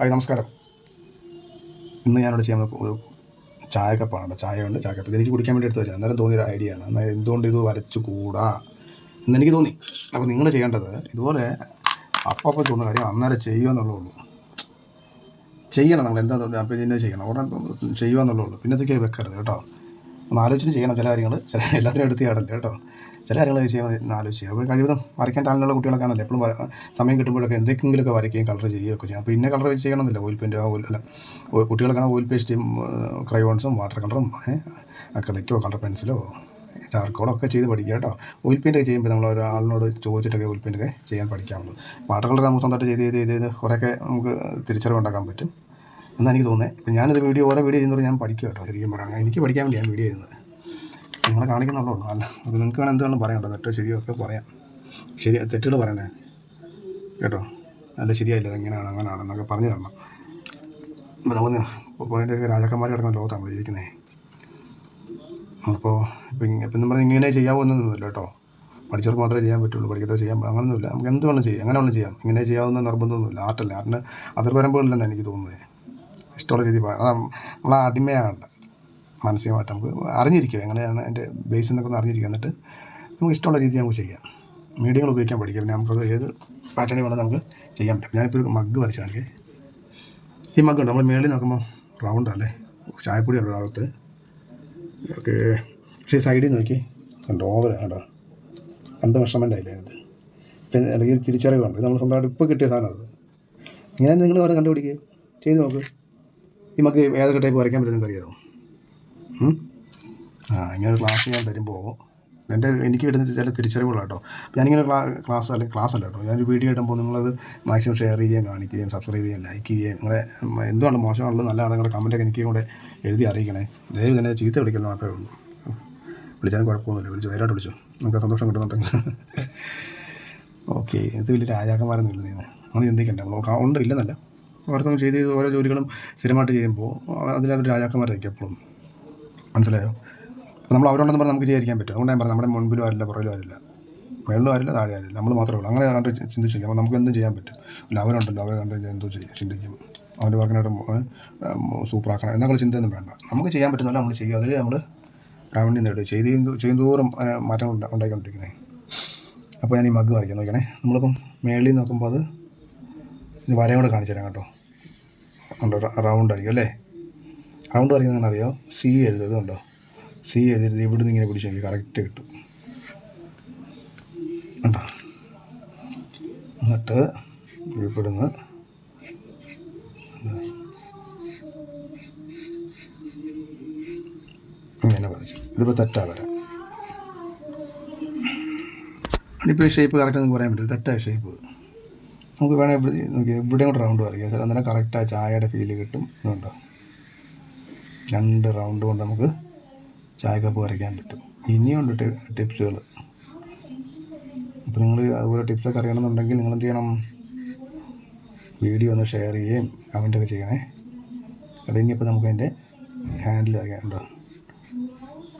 Hi നമസ്കാരം. ഇന്ന് ഞാനിവിടെ ചെയ്യാൻ ചായ ഒരു ചായക്കപ്പാണ്. ചായ ഉണ്ട് ചായക്കപ്പ് ഇതെനിക്ക് കുടിക്കാൻ വേണ്ടി എടുത്ത് വെച്ചാൽ അന്നേരം തോന്നിയൊരു ഐഡിയ ആണ്. എന്നാൽ എന്തുകൊണ്ട് ഇത് വരച്ചു കൂടാ എന്നെനിക്ക് തോന്നി. അപ്പോൾ നിങ്ങൾ ചെയ്യേണ്ടത് ഇതുപോലെ അപ്പം അപ്പം തോന്നുന്ന കാര്യം അന്നേരം ചെയ്യുക എന്നുള്ളൂ ചെയ്യണം നമ്മൾ എന്താ തോന്നുന്നത്? അപ്പോൾ ഇതിനെ ചെയ്യണം? ഉടനെ ചെയ്യുക എന്നുള്ളൂ പിന്നത്തേക്ക് വെക്കരുത് കേട്ടോ. ഒന്ന് ആലോചിച്ച് ചെയ്യണം. ചില കാര്യങ്ങൾ ചില എല്ലാത്തിനും എടുത്ത് ചാടല്ലേ കേട്ടോ. ചില കാര്യങ്ങൾ ചെയ്യാൻ ആലോചിച്ച് അപ്പോൾ കഴിവതും വരയ്ക്കാൻ ടാലന്റുള്ള കുട്ടികളൊക്കെ ആണല്ലോ. എപ്പോഴും സമയം കിട്ടുമ്പോഴൊക്കെ എന്തെങ്കിലുമൊക്കെ വരയ്ക്കുകയും കളർ ചെയ്യുകയൊക്കെ ചെയ്യണം അപ്പോൾ ഇന്ന കളർ വെച്ച് ചെയ്യണമെന്നില്ല ഓയിൽ പെയിന്റ് ഓയിൽ അല്ല കുട്ടികൾക്കാണ് ഓയിൽ പേസ്റ്റും ക്രയോൺസും വാട്ടർ കളറും അക്രലിക്കോ കളർ പെൻസിലോ ചാർക്കോളോ ഒക്കെ ചെയ്ത് പഠിക്കുക കേട്ടോ. ഓയിൽ പെയിന്റ് ചെയ്യുമ്പോൾ നമ്മൾ ഒരാളിനോട് ചോദിച്ചിട്ടൊക്കെ ഓയിൽ പെയിന്റ് ചെയ്യാൻ പഠിക്കാവുള്ളൂ. വാട്ടർ കളർ നമുക്ക് സ്വന്തമായിട്ട് ചെയ്ത് ചെയ്ത് ചെയ്ത് കുറേയൊക്കെ നമുക്ക് തിരിച്ചറിവുണ്ടാക്കാൻ പറ്റും. എന്നാണ് എനിക്ക് തോന്നുന്നത്. ഇപ്പം ഞാനിത് വീഡിയോ ഓരോ വീഡിയോ ചെയ്യുന്നവർ ഞാൻ പഠിക്കുക കേട്ടോ. ശരിക്കും പറയുകയാണെങ്കിൽ എനിക്ക് പഠിക്കാൻ വേണ്ടി ഞാൻ വീഡിയോ ചെയ്യുന്നത്. നിങ്ങളെ കാണിക്കുന്നുള്ളൂ. അല്ല അത് നിങ്ങൾക്ക് വേണം എന്താണ് പറയാം കേട്ടോ. തെറ്റോ ശരിയോ ഒക്കെ പറയാം. ശരി തെറ്റുകൾ പറയണേ. കേട്ടോ? അല്ല ശരിയായില്ല. എങ്ങനെയാണ് അങ്ങനെയാണ് എന്നൊക്കെ പറഞ്ഞു തരണം. ഇപ്പോൾ അതിന്റെ രാജാക്കന്മാർ കിടക്കുന്ന ലോകത്താണ് നമ്മൾ ജീവിക്കുന്നത് അപ്പോൾ ഇപ്പം ഇപ്പം നമ്മൾ ഇങ്ങനെ ചെയ്യാവുന്നൊന്നുമില്ല കേട്ടോ. പഠിച്ചവർക്ക് മാത്രമേ ചെയ്യാൻ പറ്റുള്ളൂ. പഠിക്കാത്തവർ ചെയ്യാൻ അങ്ങനെയൊന്നുമില്ല നമുക്ക് എന്ത് വേണം ചെയ്യാം. അങ്ങനെ വേണം ചെയ്യാം. ഇങ്ങനെ ചെയ്യാവുന്ന നിർബന്ധമൊന്നുമില്ല. ആർട്ടല്ല. ആർട്ടിന് അതിർവരമ്പുകളില്ലെന്ന് എനിക്ക് തോന്നുന്നത്. ഇഷ്ടമുള്ള രീതി പറയാം നമ്മൾ അടിമയാകണ്ട മാനസികമായിട്ട് നമുക്ക് അറിഞ്ഞിരിക്കുക എങ്ങനെയാണ് അതിന്റെ ബേസ് എന്നൊക്കെ ഒന്ന് അറിഞ്ഞിരിക്കുക എന്നിട്ട് നമുക്ക് ഇഷ്ടമുള്ള രീതി നമുക്ക് ചെയ്യാം. മീഡിയങ്ങൾ ഉപയോഗിക്കാൻ പഠിക്കുക പിന്നെ നമുക്കത് ഏത് പാറ്റേണിൽ വേണമെങ്കിൽ നമുക്ക് ചെയ്യാൻ പറ്റും. ഞാനിപ്പോൾ ഒരു മഗ് വരച്ചാണെങ്കിൽ ഈ മഗ് ഉണ്ട്. നമ്മൾ മേളിൽ നോക്കുമ്പോൾ റൗണ്ട് അല്ലേ? ചായപ്പൊടി ഉണ്ട് അകത്ത് ഓക്കെ. പക്ഷേ സൈഡിൽ നോക്കി കണ്ടോ? ഓവർ കണ്ടോ രണ്ട് മെഷർമെന്റ് ആയില്ലേ അത് പിന്നെ അല്ലെങ്കിൽ തിരിച്ചറിവുണ്ട് ഇത് നമ്മൾ സ്വന്തമായിട്ട് ഇപ്പോൾ കിട്ടിയ സാധനം അത്. ഇങ്ങനെ നിങ്ങൾ വേറെ കണ്ടുപിടിക്കുക. ചെയ്ത് നോക്ക്. ഈ മഗ് ഏതൊക്കെ ടൈപ്പ് വരയ്ക്കാൻ പറ്റും നിങ്ങൾക്ക് അറിയാമോ? ആ ഇങ്ങനെ ക്ലാസ് ഞാൻ തരുമ്പോൾ എന്റെ എനിക്ക് കിട്ടുന്ന ചില തിരിച്ചറിവുകളാണ് കേട്ടോ ഞാനിങ്ങനെ ക്ലാ ക്ലാസ് അല്ലെങ്കിൽ ക്ലാസ് അല്ല കേട്ടോ. ഞാനൊരു വീഡിയോ ഇടുമ്പോൾ നിങ്ങളത് മാക്സിമം ഷെയർ ചെയ്യുകയും കാണിക്കുകയും സബ്സ്ക്രൈബ് ചെയ്യുകയും ലൈക്ക് ചെയ്യുകയും നിങ്ങളെ എന്തുകൊണ്ട് മോശമാണുള്ളത് നല്ലതാണ് നിങ്ങളുടെ കമന്റൊക്കെ എനിക്ക് കൂടെ എഴുതി അറിയിക്കണേ. ദയവ് തന്നെ ചീത്ത വിളിക്കുന്നത് മാത്രമേ ഉള്ളൂ. വിളിച്ചാലും കുഴപ്പമൊന്നുമില്ല. വിളിച്ചു നേരായിട്ട് വിളിച്ചു. നിങ്ങൾക്ക് സന്തോഷം കിട്ടുന്നുണ്ടെങ്കിൽ. ഓക്കെ ഇത് വലിയ രാജാക്കന്മാരൊന്നും ഇല്ല നീ. അങ്ങനെ ചിന്തിക്കണ്ടേ. നമ്മൾ ഉണ്ട് ഇല്ലെന്നല്ല. ഓരോരുത്തരും ചെയ്ത് ചെയ്ത് ഓരോ ജോലികളും സ്ഥിരമായിട്ട് ചെയ്യുമ്പോൾ അതിലവർ രാജാക്കന്മാരായിരിക്കും എപ്പോഴും മനസ്സിലായോ? അപ്പോൾ നമ്മൾ അവരുണ്ടെന്ന് പറഞ്ഞാൽ നമുക്ക് ചെയ്യാൻ പറ്റും. അതുകൊണ്ട് ഞാൻ പറഞ്ഞു നമ്മുടെ മുൻപിലും ആരില്ല പുറകിലും ആരില്ല. മേളിലും ആരില്ല താഴെ ആരില്ല. നമ്മൾ മാത്രമേ ഉള്ളൂ. അങ്ങനെ കണ്ട് ചിന്തിച്ചിരിക്കും. അപ്പോൾ നമുക്ക് എന്തും ചെയ്യാൻ പറ്റും. അല്ല അവരുണ്ടല്ലോ. അവരെ കണ്ട് എന്തോ ചെയ്യും ചിന്തിക്കും. അവന്റെ വർക്കിനായിട്ട് സൂപ്പറാക്കണം. എന്നൊക്കെ ചിന്തയൊന്നും വേണ്ട. നമുക്ക് ചെയ്യാൻ പറ്റുന്നില്ല നമ്മൾ ചെയ്യുക. അതിൽ നമ്മൾ പ്രാവീണ്യം നേടുക. ചെയ്ത് ചെയ്യുന്തോറും മാറ്റങ്ങൾ ഉണ്ടാ- ഉണ്ടായിക്കൊണ്ടിരിക്കുന്നത് അപ്പോൾ ഞാൻ ഈ മഗ് വരയ്ക്കാൻ നോക്കണേ നമ്മളിപ്പം മേളിൽ നോക്കുമ്പോൾ അത് ഇനി വരയും കൂടെ കാണിച്ചു തരാം കേട്ടോ. റൗണ്ട് ആയിരിക്കും അല്ലേ? റൗണ്ട് പറയുന്നത് അറിയാം സി എഴുതുന്നത് കണ്ടോ സി ഇവിടെ നിന്ന് ഇങ്ങനെ പിടിച്ച് നോക്കി. കറക്റ്റ് കിട്ടും. കണ്ടോ? എന്നിട്ട് ഇവിടുന്ന് ഇങ്ങനെ വരച്ചു ഇതിപ്പോൾ തെറ്റാ വരാം. ഇപ്പോൾ ഈ ഷേപ്പ് കറക്റ്റ് നിങ്ങൾക്ക് പറയാൻ പറ്റും തെറ്റായ ഷേപ്പ് നമുക്ക് വേണമെങ്കിൽ നോക്കി എവിടെയും കൂടെ റൗണ്ട് വരയ്ക്കാം. സാർ അന്നേരം കറക്റ്റ് ചായയുടെ ഫീൽ കിട്ടും. ഇതുണ്ടോ രണ്ട് റൗണ്ട് കൊണ്ട് നമുക്ക് ചായ കപ്പ് വരയ്ക്കാൻ പറ്റും. ഇനിയുണ്ട് ടിപ്സുകൾ അപ്പോൾ നിങ്ങൾ അതുപോലെ ടിപ്സൊക്കെ അറിയണമെന്നുണ്ടെങ്കിൽ നിങ്ങൾ എന്ത് ചെയ്യണം? വീഡിയോ ഒന്ന് ഷെയർ ചെയ്യുകയും കമന്റൊക്കെ ചെയ്യണേ. അപ്പോൾ ഇനിയിപ്പോൾ നമുക്ക് അതിന്റെ ഹാൻഡിൽ അറിയാം കേട്ടോ.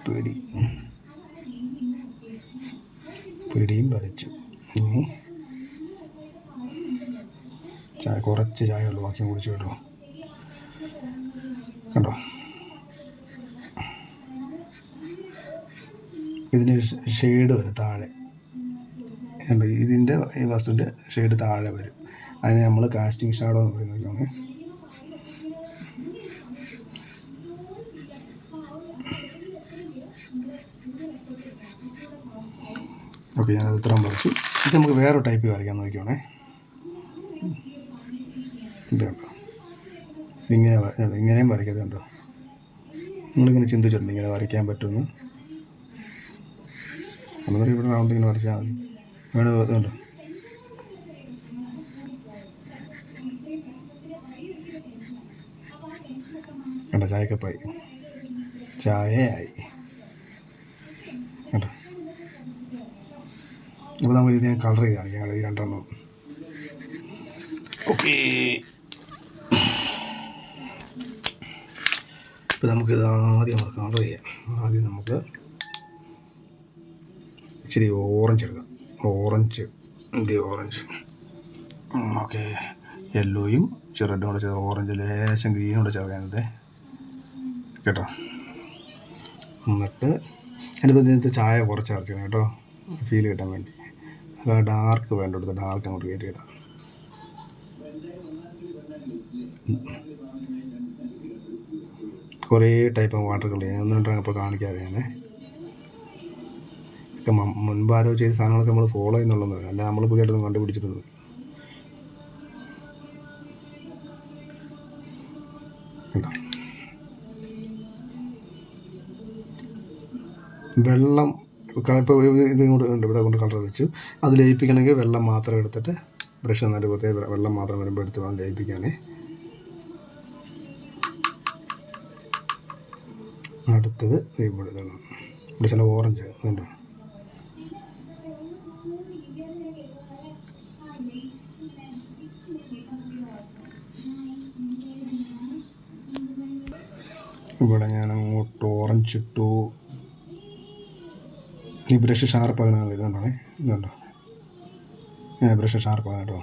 പിടി. പിടിയും വരച്ചു. ഇനി ചായ കുറച്ച് ചായ ഉള്ളൂ. ബാക്കി കുടിച്ചു കേട്ടോ. കണ്ടോ? ഇതിന് ഷെയ്ഡ് വരും താഴെ. ഇതിന്റെ ഈ വസ്തുവിന്റെ ഷെയ്ഡ് താഴെ വരും. അതിന് നമ്മൾ കാസ്റ്റിംഗ് ഷാഡോ എന്ന് പറയുന്നതാണ് ഓക്കെ ഞാനത് ഇത്രയും പറിച്ചു. ഇത് നമുക്ക് വേറൊരു ടൈപ്പ് വരയ്ക്കാൻ നോക്കിയോണേ ഇത് കണ്ടോ? ഇങ്ങനെ ഇങ്ങനെയും വരയ്ക്കാതെ കണ്ടോ? നിങ്ങളിങ്ങനെ ചിന്തിച്ചിട്ടുണ്ട് ഇങ്ങനെ വരയ്ക്കാൻ പറ്റുമെന്ന്? നമ്മൾ ഇവിടെ റൗണ്ട് ഇങ്ങനെ വരച്ചാൽ മതി. വേണം? കണ്ടോ വേണ്ട ചായക്കപ്പായി ചായയായി. കണ്ടോ അപ്പോൾ നമുക്ക് ഇത് ഞാൻ കളർ ചെയ്ത് കാണിക്കാം. ഈ രണ്ടെണ്ണം. ഓക്കെ ഇപ്പം നമുക്കിത് ആദ്യം നമുക്ക് കളർ ചെയ്യാം. ആദ്യം നമുക്ക് ഇച്ചിരി ഓറഞ്ച് എടുക്കാം. ഓറഞ്ച് ദി ഓറഞ്ച് ഓക്കെ യെല്ലോയും ചെറുഡും റെഡും കൂടെ ചേർത്ത് ഓറഞ്ച് ലേശം ഗ്രീനും കൂടെ ചേർക്കാനത് കേട്ടോ? എന്നിട്ട് അതിനിപ്പോൾ ഇതിനകത്ത് ചായ കുറച്ച് അരച്ചിരുന്നു കേട്ടോ. ഫീൽ കിട്ടാൻ വേണ്ടി. അപ്പോൾ ഡാർക്ക് വേണ്ട വേണ്ടെടുത്ത് ഡാർക്ക് അങ്ങോട്ട് കയറ്റിയിടാം കുറേ ടൈപ്പ് വാട്ടർ കളർ ഞാൻ ഒന്നും ഇപ്പോൾ കാണിക്കാതെ ഞാനേ. ഒക്കെ മുൻപാരോ ചെയ്ത സാധനങ്ങളൊക്കെ നമ്മൾ ഫോളോ ചെയ്യുന്നുള്ളത് അല്ല നമ്മൾ പുതിയതായിട്ടൊന്നും കണ്ടുപിടിച്ചിരുന്നത് കണ്ടോ? വെള്ളം ഇപ്പോൾ ഇത് ഉണ്ട് ഇവിടെ കൊണ്ട് കളർ വെച്ചു. അത് ലയിപ്പിക്കണമെങ്കിൽ വെള്ളം മാത്രം എടുത്തിട്ട് ബ്രഷ് നന്നായിട്ട് കുത്തിയ വെള്ളം മാത്രം വരുമ്പോൾ എടുത്ത് വേണം ലയിപ്പിക്കാനേ. അടുത്തത് ഇവിടെ ഇവിടെ ചില ഓറഞ്ച് അതുകൊണ്ട് ഇവിടെ ഞാൻ അങ്ങോട്ട് ഓറഞ്ച് ഇട്ടു. ഈ ബ്രഷ് ഷാർപ്പാകുന്ന ഇതുണ്ടോ ഇതുണ്ടോ ഞാൻ ബ്രഷ് ഷാർപ്പാകാം കേട്ടോ.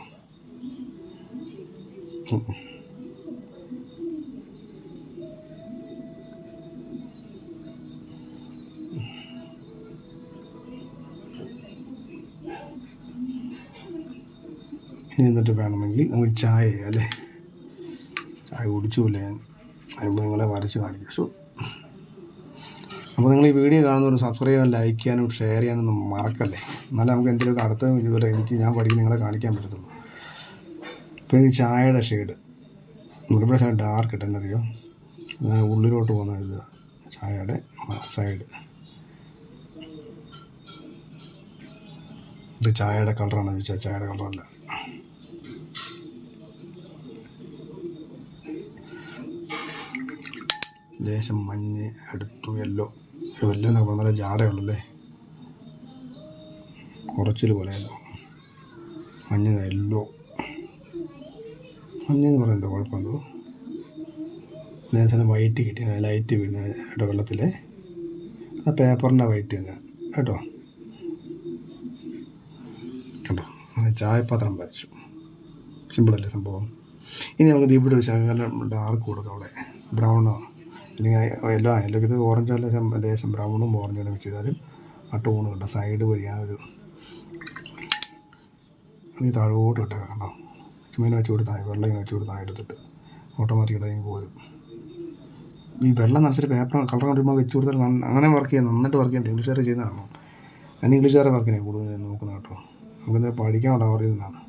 എന്നിട്ട് വേണമെങ്കിൽ നമുക്ക് ചായ അല്ലേ? ചായ കുടിച്ചുമില്ല ഞാൻ. നിങ്ങളെ വരച്ച് കാണിക്കും. സോ അപ്പോൾ നിങ്ങൾ ഈ വീഡിയോ കാണുന്നവർ സബ്സ്ക്രൈബ് ചെയ്യാൻ ലൈക്ക് ചെയ്യാനും ഷെയർ ചെയ്യാനൊന്നും മറക്കല്ലേ? എന്നാലേ നമുക്ക് എന്തെങ്കിലും അടുത്ത ഇതുപോലെ എനിക്ക് ഞാൻ പഠിക്കുന്ന നിങ്ങളെ കാണിക്കാൻ പറ്റത്തുള്ളൂ. ഇപ്പോൾ ഈ ചായയുടെ ഷെയ്ഡ് ഇവിടെ സൈഡ് ഡാർക്ക് ഇട്ടെന്നറിയോ ഉള്ളിലോട്ട് പോകുന്ന ഇത് ചായയുടെ സൈഡ് ഇത് ചായയുടെ കളറാണ് ചോദിച്ചാൽ ചായയുടെ കളറല്ല ലേശം മഞ്ഞ് അടുത്തു യെല്ലോ യെല്ലോ എന്നൊക്കെ പറഞ്ഞാൽ ജാടയുള്ളല്ലേ കുറച്ചിൽ പോലെ മഞ്ഞ യെല്ലോ മഞ്ഞ എന്ന് പറയുന്നത് കുഴപ്പമുണ്ടോ ലേശം വൈറ്റ് കിട്ടി ലൈറ്റ് വീഴുന്ന കേട്ടോ വെള്ളത്തിൽ ആ പേപ്പറിന്റെ വൈറ്റ് തന്നെ കേട്ടോ? കണ്ടോ? അങ്ങനെ ചായപാത്രം വരച്ചു. സിമ്പിളല്ലേ സംഭവം? ഇനി നമുക്ക് ഇവിടെ ഒരു ശകലം ഡാർക്ക് കൊടുക്കാം അവിടെ? ബ്രൗണോ? അല്ലെങ്കിൽ എല്ലാ അല്ലെങ്കിൽ ഓറഞ്ച് അല്ല ലേശം ബ്രൗണും ഓറഞ്ചും മിക്സ് ചെയ്താലും ആ ടൂണ് കിട്ടും സൈഡ് വഴി ആ ഒരു ഈ താഴോട്ട് കിട്ടുക കണ്ടോ? ചുമേനെ വെച്ച് കൊടുത്താൽ വെള്ളം ഇങ്ങനെ വെച്ച് കൊടുത്താൽ എടുത്തിട്ട് ഓട്ടോമാറ്റിക് ഇടയിൽ പോരും. ഈ വെള്ളം നനച്ചിട്ട് പേപ്പർ കളർ കണ്ടുമ്പോൾ വെച്ച് കൊടുത്താൽ അങ്ങനെ വർക്ക് ചെയ്യാൻ നന്നായിട്ട് വർക്ക് ചെയ്യാൻ ഇംഗ്ലീഷുകാർ ചെയ്യുന്നതാണോ ഞാൻ ഇംഗ്ലീഷുകാരെ വർക്കിനെ കൂടുതൽ ഞാൻ നോക്കുന്നത് കേട്ടോ. നമുക്കിന്ന് പഠിക്കാനുള്ള അവരിൽ നിന്നാണ്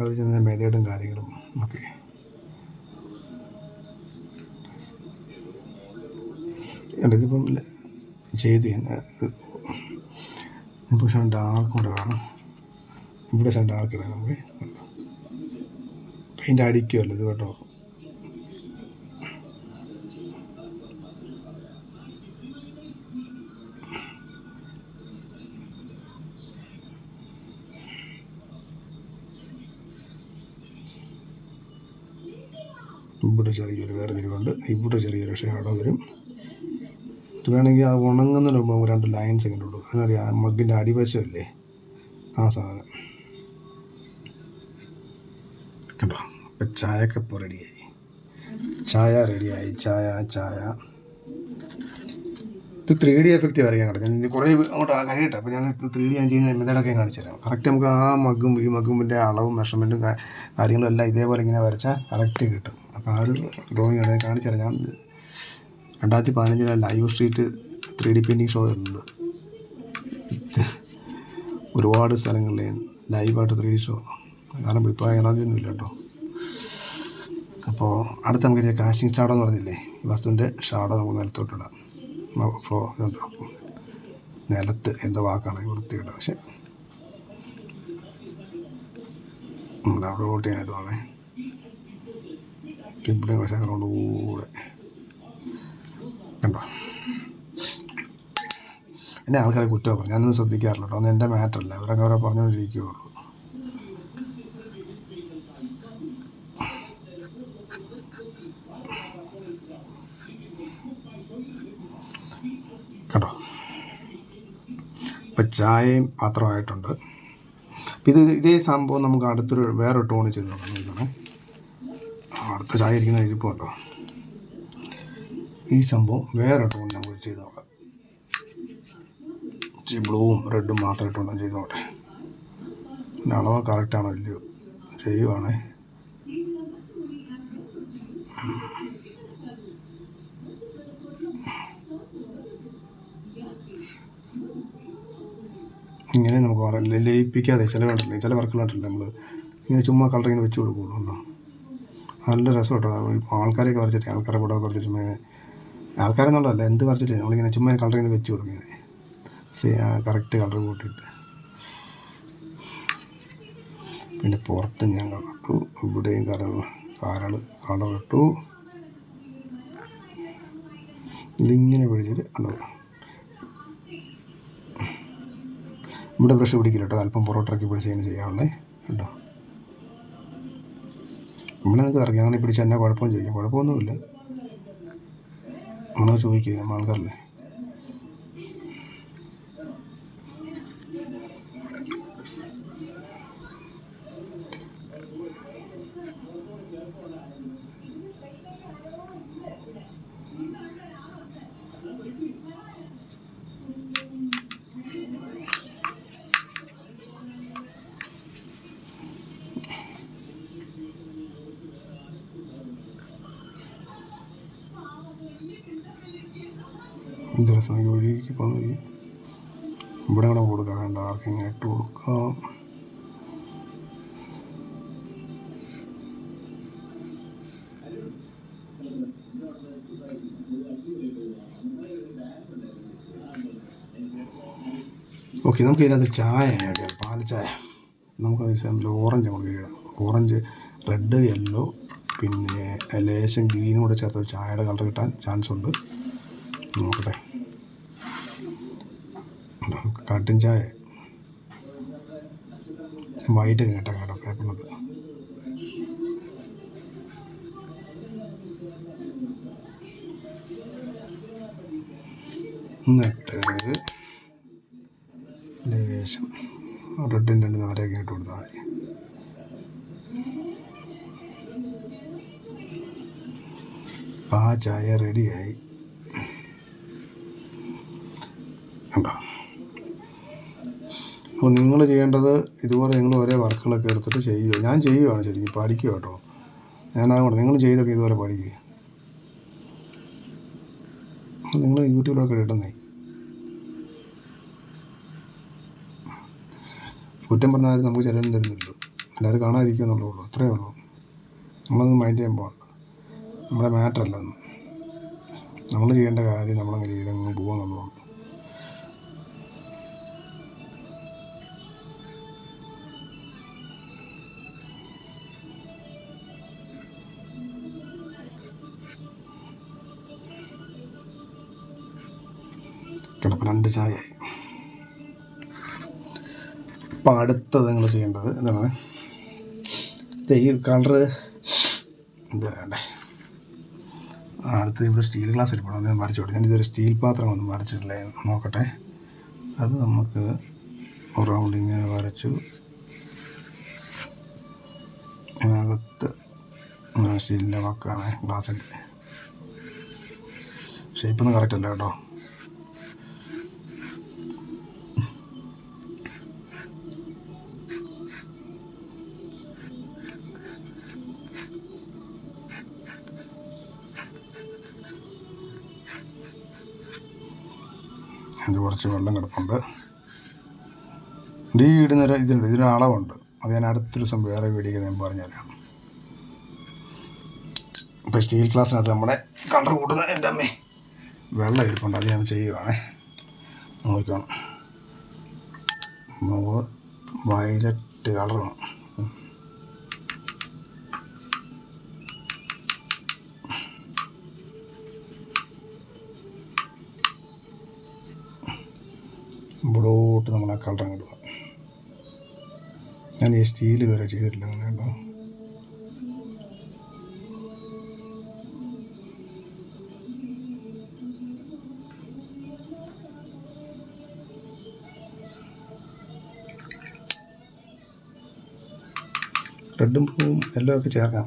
അത് ചെന്ന മെതേഡും കാര്യങ്ങളും ഒക്കെ. ഇതിപ്പം ചെയ്തു ഞാൻ ഇപ്പോൾ ശം ഡാർക്ക് കൂടെ വേണം ഇവിടെ ശം ഡാർക്ക് ഇടാം നമ്മൾ പെയിന്റ് അടിക്കുമല്ലോ ഇത് കേട്ടോ. ഇവിടെ ചെറിയൊരു വേറെ വേർതിരിവുണ്ട് ഇവിടെ ചെറിയൊരു ഷേഡോ വരും. വേണമെങ്കിൽ ആ ഉണങ്ങുന്ന രൂപം രണ്ട് ലൈൻസ് ഇങ്ങനെ ഉള്ളൂ അതിനറിയാം മഗ്ഗിന്റെ അടിവശമല്ലേ? ആ സാധനം. കണ്ടോ? അപ്പം ചായക്കപ്പ് റെഡിയായി ചായ റെഡിയായി ചായ ചായ. ഇത് ത്രീ ഡി എഫക്റ്റ് വരയ്ക്കാൻ കേട്ടോ ഞാൻ കുറേ അങ്ങോട്ട് കഴിയട്ടെ. അപ്പോൾ ഞാൻ ത്രീ ഡി ഞാൻ ചെയ്യുന്ന മെത്തേഡൊക്കെ കാണിച്ചു തരാം. കറക്റ്റ് നമുക്ക് ആ മഗ്ഗും ഈ മഗ്ഗുമ്പിന്റെ അളവും മെഷർമെന്റും കാര്യങ്ങളും എല്ലാം ഇതേപോലെ ഇങ്ങനെ വരച്ചാൽ കറക്റ്റ് കിട്ടും. അപ്പോൾ ആ ഒരു ഡ്രോയിങ് കാണിച്ചു തരാം. ഞാൻ രണ്ടായിരത്തി പതിനഞ്ചിലെ live street three D painting show ഉണ്ട് ഒരുപാട് സ്ഥലങ്ങളിൽ ലൈവായിട്ട് ത്രീ ഡി ഷോ കാരണം ഇപ്പോൾ എനർജി ഒന്നും ഇല്ല കേട്ടോ അപ്പോൾ അടുത്ത നമുക്ക് കാസ്റ്റിംഗ് ഷാഡോ എന്ന് പറഞ്ഞില്ലേ വസ്തുവിന്റെ ഷാഡോ നമുക്ക് നിലത്തോട്ടിടാം ഫ്ലോ അപ്പോൾ നിലത്ത് എന്തോ വാക്കാണ് വൃത്തിയുടെ പക്ഷെ അവിടെ വോട്ട് ചെയ്യാനായിട്ട് വേണേ ഇവിടെ പക്ഷേ അങ്ങനെ കൂടെ കണ്ടോ എന്നെ ആൾക്കാരെ കുറ്റമാണ് പറഞ്ഞു. ഞാനൊന്നും ശ്രദ്ധിക്കാറില്ല കേട്ടോ. ഒന്നും എന്റെ മാറ്ററല്ല. അവരൊക്കെ അവരെ പറഞ്ഞുകൊണ്ടിരിക്കുകയുള്ളൂ കേട്ടോ? ഇപ്പം ചായയും പാത്രമായിട്ടുണ്ട്. ഇത് ഇതേ സംഭവം നമുക്ക് അടുത്തൊരു വേറെ ടോണിൽ ചെയ്ത് നോക്കാം അടുത്ത ചായ ഇരിക്കുന്ന ഇരിപ്പുണ്ടോ? ഈ സംഭവം വേറെ ടോൺ നമുക്ക് ചെയ്ത് നോക്കാം. ഇച്ചിരി ബ്ലൂവും റെഡും മാത്രം ഇട്ടുകൊണ്ട് ചെയ്ത് നോക്കട്ടെ. പിന്നെ അളവ് കറക്റ്റാണോ ഇല്ലയോ? ചെയ്യുവാണേ. ഇങ്ങനെ നമുക്ക് പറയാം ല- ലയിപ്പിക്കാതെ ചില കണ്ടില്ലേ ചില വർക്കുകൾ കണ്ടില്ലേ നമ്മൾ ഇങ്ങനെ ചുമ്മാ കളർ ഇങ്ങനെ വെച്ച് കൊടുക്കുള്ളൂ നല്ല രസം കേട്ടോ ആൾക്കാരെയൊക്കെ വരച്ചിട്ട് ആൾക്കാരെ ചുമ്മാ ഇങ്ങനെ ആൾക്കാരെന്നുള്ളതല്ല. എന്ത് വരച്ചിട്ട് നമ്മളിങ്ങനെ ചുമ്മാ കളർ ഇങ്ങനെ വെച്ച് കൊടുക്കും. ഇങ്ങനെ കറക്റ്റ് കളർ കൂട്ടിയിട്ട്. പിന്നെ പുറത്ത് ഞാൻ കളർ ഇട്ടു ഇവിടെയും കറ കാരൾ കളർ ഇട്ടു. ഇതിങ്ങനെ പിടിച്ചിട്ട് കണ്ടോ ഇവിടെ ബ്രഷ് പിടിക്കില്ല കേട്ടോ. അല്പം പുറോട്ടിറക്കി പിടിച്ച് അങ്ങനെ ചെയ്യാറുള്ളത് കേട്ടോ നമ്മളെ നിങ്ങൾക്ക് ഇറങ്ങി അങ്ങനെ പിടിച്ച് എന്നാ കുഴപ്പമൊന്നും ചോദിക്കാം. കുഴപ്പമൊന്നുമില്ല. അങ്ങനെ ചോദിക്കുക നമ്മൾ ഓക്കെ നമുക്ക് ഇതിനകത്ത് ചായ പാൽ ചായ. നമുക്ക് ഓറഞ്ച് നമുക്ക് ഇടാം. ഓറഞ്ച് റെഡ് യെല്ലോ പിന്നെ ലേശം ഗ്രീനും കൂടെ ചേർത്ത് ചായയുടെ കളർ കിട്ടാൻ ചാൻസ് ഉണ്ട്. നോക്കട്ടെ. കട്ടൻ ചായ. വൈറ്റ് കേട്ടോ. നാരൊക്കെ ഇട്ട് കൊടുത്താൽ മതി. ആ ചായ റെഡിയായി അപ്പോൾ നിങ്ങൾ ചെയ്യേണ്ടത് ഇതുപോലെ നിങ്ങൾ ഒരേ വർക്കുകളൊക്കെ എടുത്തിട്ട് ചെയ്യുക. ഞാൻ ചെയ്യുകയാണ് ശരിക്കും പഠിക്കുക കേട്ടോ. അതുകൊണ്ട് നിങ്ങൾ ചെയ്തൊക്കെ ഇതുപോലെ പഠിക്കുക. നിങ്ങൾ യൂട്യൂബിലൊക്കെ ഇടുന്നേ. കുറ്റം പറഞ്ഞാൽ നമുക്ക് ചിലരും തരുന്നില്ലല്ലോ. എല്ലാവരും കാണാതിരിക്കുക എന്നുള്ളൂ അത്രയേ ഉള്ളൂ. നമ്മളൊന്നും മൈൻഡ് ചെയ്യാൻ പോകണ്ട നമ്മുടെ മാറ്റർ അല്ല അതൊന്നും. നമ്മൾ ചെയ്യേണ്ട കാര്യം നമ്മളങ്ങനെ ചെയ്തങ്ങ് പോകാന്നുള്ളൂ കിടപ്പ് രണ്ട് ചായയായി. അപ്പം അടുത്തത് നിങ്ങൾ ചെയ്യേണ്ടത് എന്താണ്? ഈ കളറ് എന്താ വേണ്ടേ? അടുത്ത് ഇവിടെ സ്റ്റീൽ ഗ്ലാസ് ഇരിപ്പണം ഞാൻ വരച്ചു കൊടുക്കും. ഞാനിതൊരു സ്റ്റീൽ പാത്രം ഒന്നും വരച്ചിട്ടില്ല? നോക്കട്ടെ. അത് നമുക്ക് റൗണ്ട് ഇങ്ങനെ വരച്ചു. അതിനകത്ത് സ്റ്റീലിന്റെ വക്കാണ്. ഗ്ലാസിന്റെ ഷേപ്പൊന്നും കറക്റ്റ് അല്ല കേട്ടോ. അത് കുറച്ച് വെള്ളം കിടപ്പുണ്ട്. ഈ ഇടുന്നൊരു ഇതുണ്ട്. ഇതിന് അളവുണ്ട്. അത് ഞാൻ അടുത്തൊരു ദിവസം വേറെ വീഡിയോ ഞാൻ പറഞ്ഞുതരാം. ഇപ്പോൾ സ്റ്റീൽ ഗ്ലാസ്സിനകത്ത് നമ്മുടെ കളർ കൂടുന്ന എന്റെ അമ്മേ. വെള്ളം ഇരിപ്പുണ്ട്. അത് ഞാൻ ചെയ്യുവാണേ. നോക്കണം വയലറ്റ് കളറാണ് ഇവിടോട്ട് നമ്മൾ ആ കളർ അങ്ങോട്ട് പോകാം ഞാൻ ഈ സ്റ്റീൽ വരെ ചെയ്തിട്ടില്ല അങ്ങനെ കേട്ടോ റെഡും ബ്ലൂവും എല്ലാം ഒക്കെ ചേർക്കാം.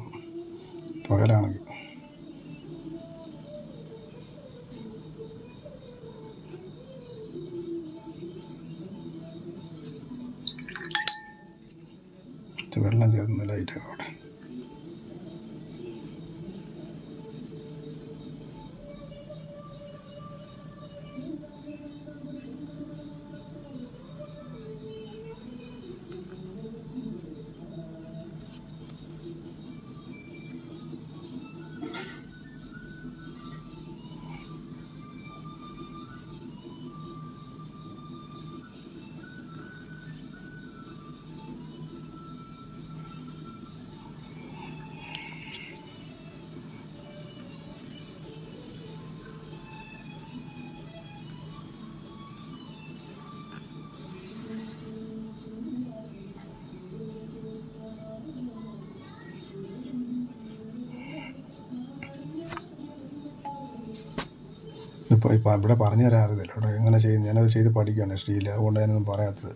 ഇപ്പോൾ ഇപ്പോൾ ഇവിടെ പറഞ്ഞു തരാൻ അറിയില്ല കേട്ടോ എങ്ങനെ ചെയ്യുന്നത് ഞാനത് ചെയ്ത് പഠിക്കുകയാണ് സ്റ്റീൽ അതുകൊണ്ട് ഞാനൊന്നും പറയാത്തത്.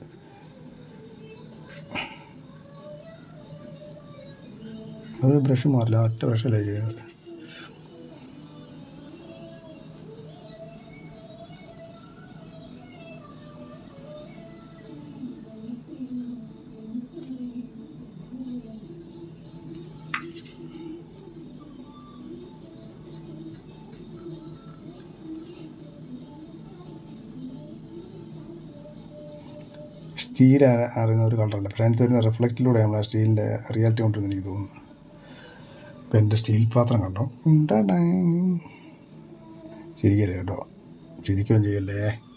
ഒരു ബ്രഷ് മാറില്ല. ഒറ്റ ബ്രഷല്ലേ ചെയ്യുന്നത് സ്റ്റീൽ അറി- അറിയുന്ന ഒരു കളറല്ല പക്ഷേ അതിനകത്ത് വരുന്ന റിഫ്ലക്റ്റിലൂടെ നമ്മൾ ആ സ്റ്റീലിന്റെ റിയാലിറ്റി കൊണ്ടുവന്ന് എനിക്ക് തോന്നുന്നു. ഇപ്പം എന്റെ സ്റ്റീൽ പാത്രം കണ്ടോ? ഉണ്ടാ ചിരിക്കല്ലേ കേട്ടോ? ചിരിക്കുകയും ചെയ്യല്ലേ?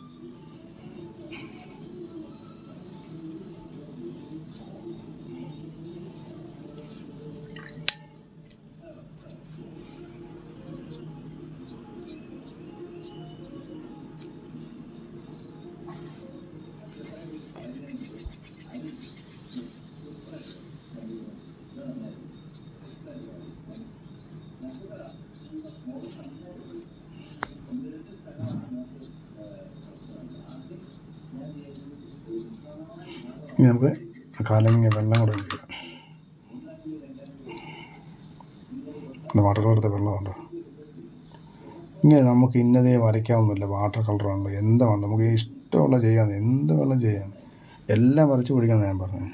ഇനി നമുക്ക് കാലങ്ങിയ വെള്ളം കൂടെ ഒഴിക്കുക. വാട്ടർ കളറത്തെ വെള്ളമുണ്ടോ ഇനി നമുക്ക് ഇന്നതേ വരയ്ക്കാവുന്നില്ല വാട്ടർ കളറുണ്ട് എന്താണ് നമുക്ക് ഇഷ്ടമുള്ള ചെയ്യാം. എന്ത് വെള്ളം ചെയ്യാം എല്ലാം വരച്ച് പിടിക്കാമെന്ന് ഞാൻ പറഞ്ഞു.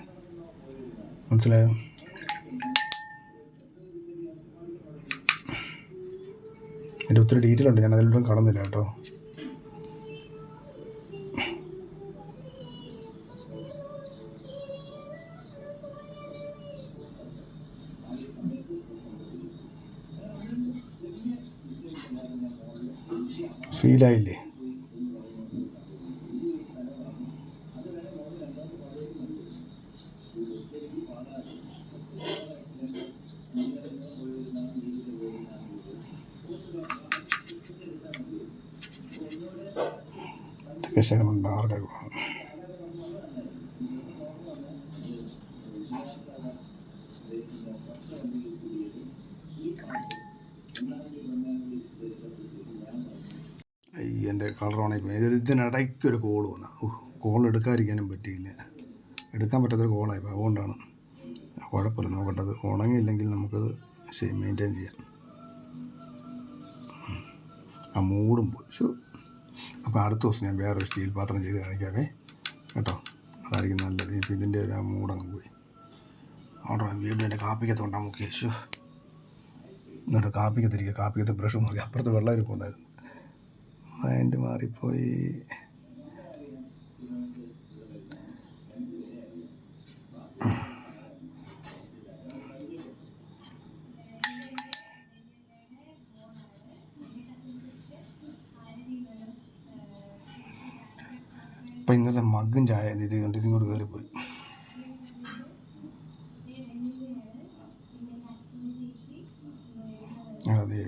മനസ്സിലായോ? എന്റെ ഒത്തിരി ഡീറ്റെയിൽ ഉണ്ട്. ഞാൻ അതിലൊട്ടും കടന്നില്ല കേട്ടോ. ഫീലായില്ലേ ഇതൊക്കെ ശകലം ഡാർക്കായി പോകണം ഓണായി പോയി ഇത് ഇതിനിടയ്ക്ക് ഒരു കോൾ വന്നു. കോൾ എടുക്കാതിരിക്കാനും പറ്റിയില്ല. എടുക്കാൻ പറ്റാത്തൊരു കോളായി അതുകൊണ്ടാണ്. കുഴപ്പമില്ല. നോക്കട്ടെ അത് ഉണങ്ങിയില്ലെങ്കിൽ നമുക്കത് ശരി മെയിന്റെയിൻ ചെയ്യാം. ആ മൂടും പോയി. ഷോ അപ്പോൾ അടുത്ത ദിവസം ഞാൻ വേറൊരു സ്റ്റീൽ പാത്രം ചെയ്ത് കാണിക്കാവേ. കേട്ടോ? അതായിരിക്കും നല്ലത്. ഇപ്പം ഇതിന്റെ ഒരു ആ മൂടങ്ങ് പോയി. അവിടെ വീണ്ടും എന്റെ കാപ്പിക്കത്തുണ്ടാകും മുക്കിയ. ഷോ എന്നിട്ട് കാപ്പിക്കത്തിരിക്കുക കാപ്പിക്കത്ത് ബ്രഷും നോക്കി. അപ്പുറത്ത് വെള്ളം ഇരിപ്പുണ്ടായിരുന്നു മൈൻഡ് മാറിപ്പോയി. അപ്പം ഇന്നത്തെ മഗ്ഗും ചായ ഇത് കണ്ട് ഇതും കൂടി കയറിപ്പോയി അതെ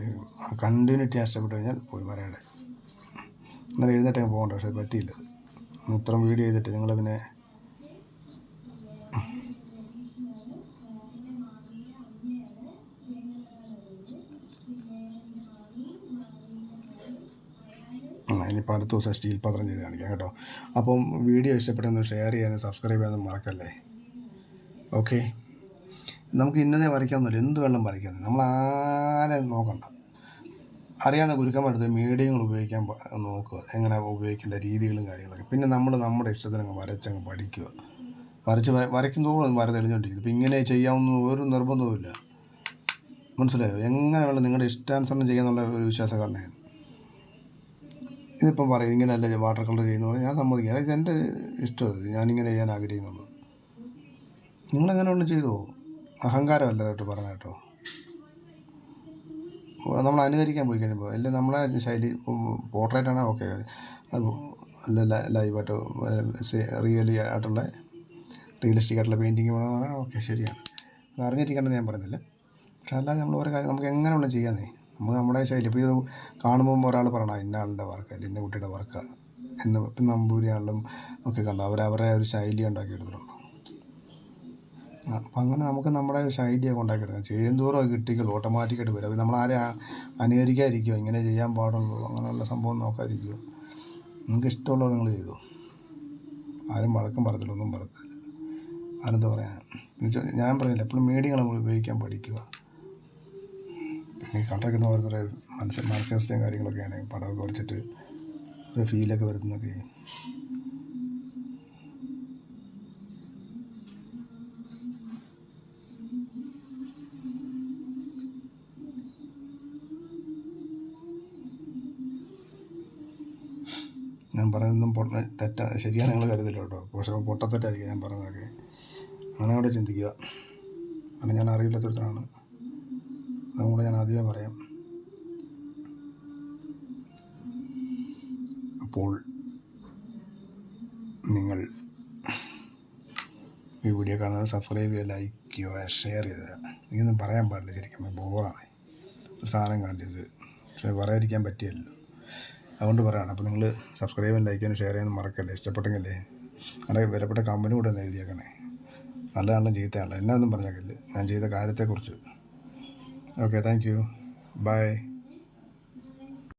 കണ്ടിന്യൂറ്റി നഷ്ടപ്പെട്ട് കഴിഞ്ഞാൽ പോയി പറയട്ടെ ഇന്നലെ എഴുന്നേറ്റ് ഞാൻ പോകണ്ട പക്ഷേ പറ്റിയില്ല. ഇത്രയും വീഡിയോ ചെയ്തിട്ട് നിങ്ങൾ പിന്നെ ഇനിയിപ്പോൾ അടുത്ത ദിവസം സ്റ്റീൽ പാത്രം ചെയ്ത് കാണിക്കാം കേട്ടോ. അപ്പം വീഡിയോ ഇഷ്ടപ്പെട്ടൊന്ന് ഷെയർ ചെയ്യാനും സബ്സ്ക്രൈബ് ചെയ്യാനും മറക്കല്ലേ? ഓക്കെ നമുക്ക് ഇന്നതേ വരയ്ക്കാമെന്നില്ല എന്ത് വേണം വരയ്ക്കാൻ? നമ്മൾ ആരെയും നോക്കണ്ട. അറിയാവുന്ന ഗുരുക്കന്മാരെടുത്ത് മീഡിയങ്ങൾ ഉപയോഗിക്കാൻ നോക്കുക. എങ്ങനെ ഉപയോഗിക്കേണ്ട രീതികളും കാര്യങ്ങളൊക്കെ. പിന്നെ നമ്മൾ നമ്മുടെ ഇഷ്ടത്തിനങ്ങ് വരച്ചങ്ങ് പഠിക്കുക. വരച്ച് വ- വരയ്ക്കും തോറും വര തെളിഞ്ഞുകൊണ്ടിരിക്കും ഇപ്പം ഇങ്ങനെ ചെയ്യാവുന്ന ഒരു നിർബന്ധവുമില്ല മനസ്സിലായോ? എങ്ങനെ വേണം നിങ്ങളുടെ ഇഷ്ടാനുസരണം ചെയ്യാന്നുള്ള ഒരു വിശ്വാസക്കാരനായിരുന്നു ഇതിപ്പം പറയും ഇങ്ങനെയല്ല വാട്ടർ കളർ ചെയ്യുന്നത്? ഞാൻ സമ്മതിക്കാം ഇത് എന്റെ ഇഷ്ടം ഞാനിങ്ങനെ ചെയ്യാൻ ആഗ്രഹിക്കുന്നുള്ളൂ. നിങ്ങളെങ്ങനെ ഒന്ന് ചെയ്തോ? അഹങ്കാരമല്ല കേട്ടോ പറഞ്ഞ കേട്ടോ. നമ്മൾ അനുകരിക്കാൻ പോയി കഴിയുമ്പോൾ അല്ലെ നമ്മളെ ശൈലി പോർട്രേറ്റ് ആണ് ഓക്കെ അല്ല ലൈവായിട്ട് റിയലി ആയിട്ടുള്ള റിയലിസ്റ്റിക് ആയിട്ടുള്ള പെയിന്റിങ് ഓക്കെ ശരിയാണ്. അത് അറിഞ്ഞിരിക്കേണ്ടത് ഞാൻ പറയുന്നില്ല പക്ഷെ അല്ലാതെ നമ്മൾ ഓരോ കാര്യം നമുക്ക് എങ്ങനെ ഉള്ള ചെയ്യാന്നേ. നമുക്ക് നമ്മുടെ ശൈലി ഇപ്പോൾ ഇത് കാണുമ്പോൾ ഒരാൾ പറയണം ഇന്ന ആളുടെ വർക്ക് അല്ലെ ഇന്ന കുട്ടിയുടെ വർക്കാണ് എന്ന് ഇപ്പം നമ്പൂരിയാണെങ്കിലും ഒക്കെ കണ്ടു അവർ അവരെ ഒരു ശൈലി ഉണ്ടാക്കി എടുത്തിട്ടുണ്ട് ആ, അപ്പം അങ്ങനെ നമുക്ക് നമ്മുടെ ഒരു കൊണ്ടാക്കി ഉണ്ടാക്കിയെടുക്കാം ചെയ്യുന്തോറും അത് കിട്ടിക്കുള്ളൂ ഓട്ടോമാറ്റിക്കായിട്ട് വരും. അത് നമ്മളാരെ അനുകരിക്കാതിരിക്കുമോ ഇങ്ങനെ ചെയ്യാൻ പാടുള്ളൂ. അങ്ങനെയുള്ള സംഭവം നോക്കാതിരിക്കുമോ നിങ്ങൾക്ക് ഇഷ്ടമുള്ളത് നിങ്ങൾ ചെയ്തു? ആരും വഴക്കം പറയത്തില്ല ഒന്നും പറയത്തില്ല ആരെന്താ പറയാൻ ഞാൻ പറഞ്ഞില്ല എപ്പോഴും മീഡിയങ്ങൾ നമ്മൾ ഉപയോഗിക്കാൻ പഠിക്കുക. ഈ കണ്ടൊക്കെ ഓരോരുത്തരെ മനസ്സ് മാനസികാവസ്ഥയും കാര്യങ്ങളൊക്കെ ആണെങ്കിൽ പടമൊക്കെ വരച്ചിട്ട് ഒരു ഫീലൊക്കെ വരുന്നതൊക്കെ. ഞാൻ പറയുന്നതും പൊട്ട തെറ്റ ശരിയാണ് നിങ്ങൾ കരുതില്ല കേട്ടോ പക്ഷേ പൊട്ടത്തെറ്റായിരിക്കും ഞാൻ പറയുന്നതൊക്കെ. അങ്ങനെ അവിടെ ചിന്തിക്കുക. കാരണം ഞാൻ അറിയില്ലാത്തൊരുത്തരാണ് അതുകൊണ്ട് ഞാൻ ആദ്യമേ പറയാം. അപ്പോൾ നിങ്ങൾ ഈ വീഡിയോ കാണുന്നത് സബ്സ്ക്രൈബ് ചെയ്യുക ലൈക്ക് ചെയ്യുക ഷെയർ ചെയ്യുക. ഇതൊന്നും പറയാൻ പാടില്ല ശരിക്കും. ബോറാണ് ഒരു സാധനം കാണിച്ചത് പക്ഷേ പറയാതിരിക്കാൻ പറ്റിയല്ലോ അതുകൊണ്ട് പറയുകയാണ് അപ്പോൾ നിങ്ങൾ സബ്സ്ക്രൈബ് ചെയ്യാൻ ലൈക്ക് ചെയ്യാനും ഷെയർ ചെയ്യാനും മറക്കല്ലേ? ഇഷ്ടപ്പെട്ടെങ്കിലേ. അവിടെ വിലപ്പെട്ട കമ്പനി കൂടെ ഒന്ന് എഴുതിയേക്കണേ. നല്ലതാണല്ലോ ചീത്തയാണല്ലോ എന്നെ ഒന്നും പറഞ്ഞേക്കില്ല ഞാൻ ചെയ്ത കാര്യത്തെക്കുറിച്ച്. Okay thank you by